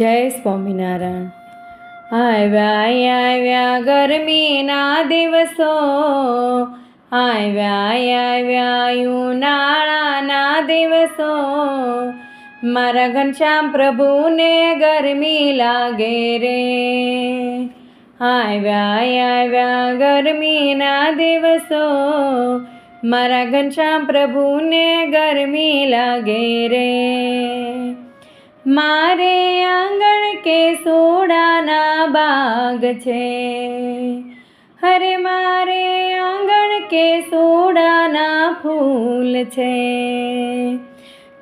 જય સ્વામિનારાયણ. આવ્યા આવ્યા ગરમીના દિવસો. આવ્યા આવ્યા ઉનાળાના દિવસો. મારા ઘનશ્યામ પ્રભુને ગરમી લાગે રે. આવ્યા આવ્યા ગરમીના દિવસો. મારા ઘનશ્યામ પ્રભુને ગરમી લાગે રે. મારે આંગણ કે સોડાના બાગ છે. હરે મારે આંગણ કે સોડાના ફૂલ છે.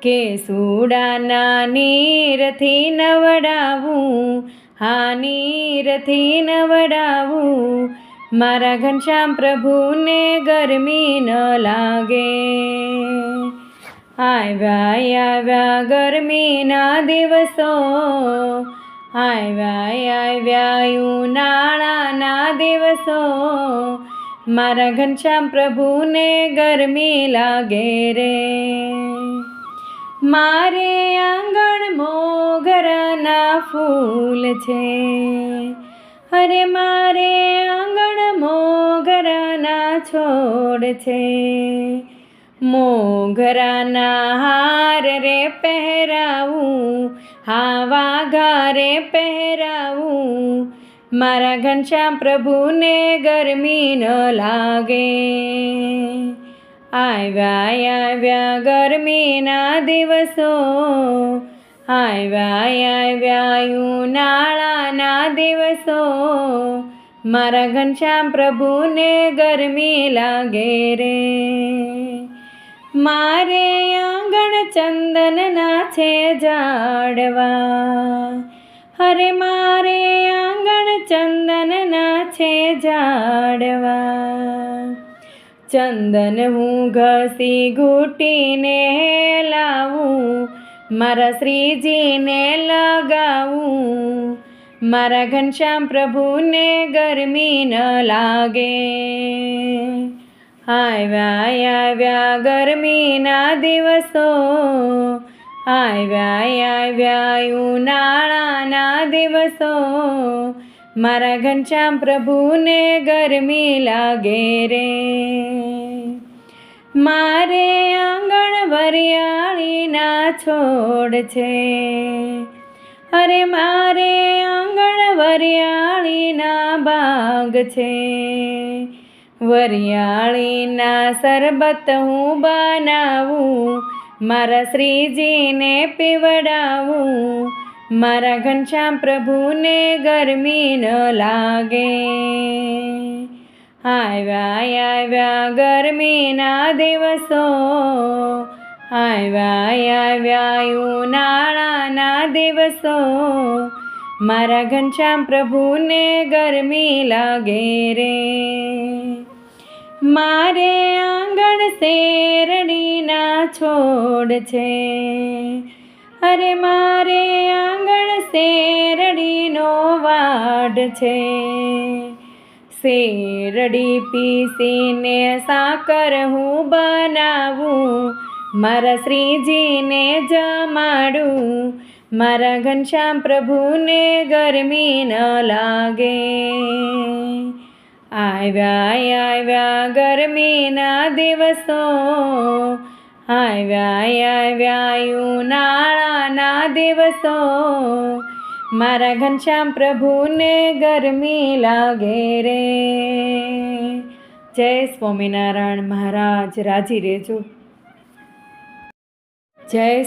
કે સોડાના નીરથી નવડાવું, હા નીરથી નવડાવું. મારા ઘનશ્યામ પ્રભુને ગરમી ન લાગે. આવ્યા આવ્યા ગરમીના દિવસો. આવ્યા આવ્યા ઉનાળાના દિવસો. મારા ઘનશ્યામ પ્રભુને ગરમી લાગે રે. મારે આંગણ મોગરાના ફૂલ છે. અરે મારે આંગણ મોગરાના છોડ છે. મોગરાના હાર રે પહેરાવું, હાવા ઘારે પહેરાવું. મારા ઘનશ્યામ પ્રભુને ગરમી ન લાગે. આવ્યા આવ્યા ગરમીના દિવસો, આવ્યા આવ્યા ઉનાળાના દિવસો. મારા ઘનશ્યામ પ્રભુને ગરમી લાગે રે. મારે આંગણ ચંદનના છે ઝાડવા હરે મારે આંગણ ચંદનના છે ઝાડવા ચંદન હું ઘસી ઘૂંટીને લાવું, મારા શ્રીજીને લગાવું. મારા ઘનશ્યામ પ્રભુને ગરમી ન લાગે. આવ્યા આવ્યા ગરમીના દિવસો. આવ્યા આવ્યા ઉનાળાના દિવસો. મારા ઘનશ્યામ પ્રભુને ગરમી લાગે રે. મારે આંગણ વરિયાળીના છોડ છે. અરે મારે આંગણ વરિયાળીના બાગ છે. વરિયાળીના શરબત હું બનાવું, મારા શ્રીજીને પીવડાવું. મારા ઘનશ્યામ પ્રભુને ગરમી ન લાગે. આવ્યા આવ્યા ગરમીના દિવસો. આવ્યા આવ્યા ઉનાળાના દિવસો. મારા ઘનશ્યામ પ્રભુને ગરમી લાગે રે. મારે આંગણ શેરડીના છોડ છે. અરે મારે આંગણ શેરડીનો વાડ છે. શેરડી પીસીને સાકર હું બનાવું, મારા શ્રીજીને જમાડું. મારા ઘનશ્યામ પ્રભુને ગરમી ન લાગે. આવ્યા આવ્યા ગરમીના દિવસો. આવ્યા આવ્યા ઉનાળાના દિવસો. મારા ઘનશ્યામ પ્રભુને ગરમી લાગે રે. જય સ્વામિનારાયણ મહારાજ, રાજી રહેજો. જય